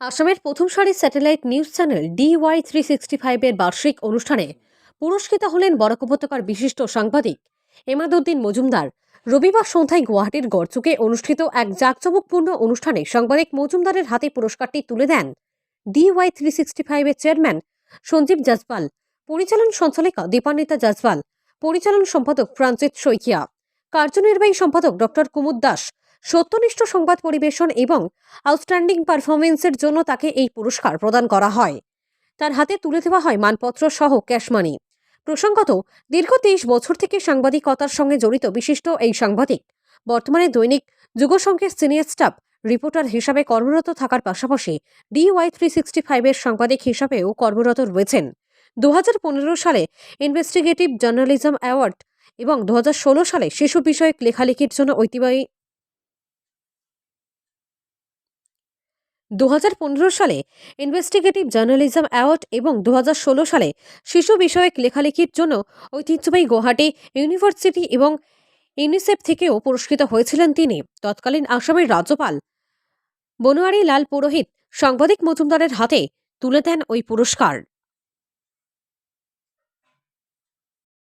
আসামের প্রথম সারির satellite news channel DY three sixty ফাইভের বার্ষিক অনুষ্ঠানে পুরস্কৃত হলেন বরাক উপত্যকার বিশিষ্ট সাংবাদিক এমাদুদ্দিন মজুমদার। রবিবার সন্ধ্যায় গুয়াহাটির গড়চুকে অনুষ্ঠিত এক জাঁকজমকপূর্ণ অনুষ্ঠানে সাংবাদিক মজুমদারের হাতে পুরস্কারটি তুলে দেন ডিওয়াই থ্রি সিক্সটি ফাইভের চেয়ারম্যান সঞ্জীব জাজপাল, পরিচালন সঞ্চালিকা দীপান্বিতা জাজপাল, পরিচালন সম্পাদক প্রাঞ্জিত শইকিয়া, কার্যনির্বাহী সম্পাদক ডক্টর কুমুদ দাস সত্যনিষ্ঠ সংবাদ পরিবেশন এবং আউটস্ট্যান্ডিং পারফরমেন্সের জন্য তাকে এই পুরস্কার প্রদান করা হয়। তার হাতে তুলে দেওয়া হয় মানপত্র সহ ক্যাশমানি প্রসঙ্গত, দীর্ঘ তেইশ বছর থেকে সাংবাদিকতার সঙ্গে জড়িত বিশিষ্ট এই সাংবাদিক, বর্তমানে দৈনিক যুগসংঘের সিনিয়র স্টাফ, রিপোর্টার হিসাবে কর্মরত থাকার পাশাপাশি ডিওয়াই থ্রি সিক্সটি ফাইভের সাংবাদিক হিসাবেও কর্মরত রয়েছেন। দু পনেরো সালে ইনভেস্টিগেটিভ জার্নালিজম অ্যাওয়ার্ড এবং দু হাজার ষোলো সালে শিশু বিষয়ক লেখালেখির জন্য ঐতিহ্যবাহী দু হাজার পনেরো সালে ইনভেস্টিগেটিভ জার্নালিজম অ্যাওয়ার্ড এবং দু হাজার ষোলো সালে শিশু বিষয়ক লেখালেখির জন্য ঐতিহ্যবাহী গুয়াহাটি ইউনিভার্সিটি এবং ইউনিসেফ থেকেও পুরস্কৃত হয়েছিলেন তিনি। তৎকালীন আসামের রাজ্যপাল বনোয়ারি লাল পুরোহিত সাংবাদিক মজুমদারের হাতে তুলে দেন ওই পুরস্কার।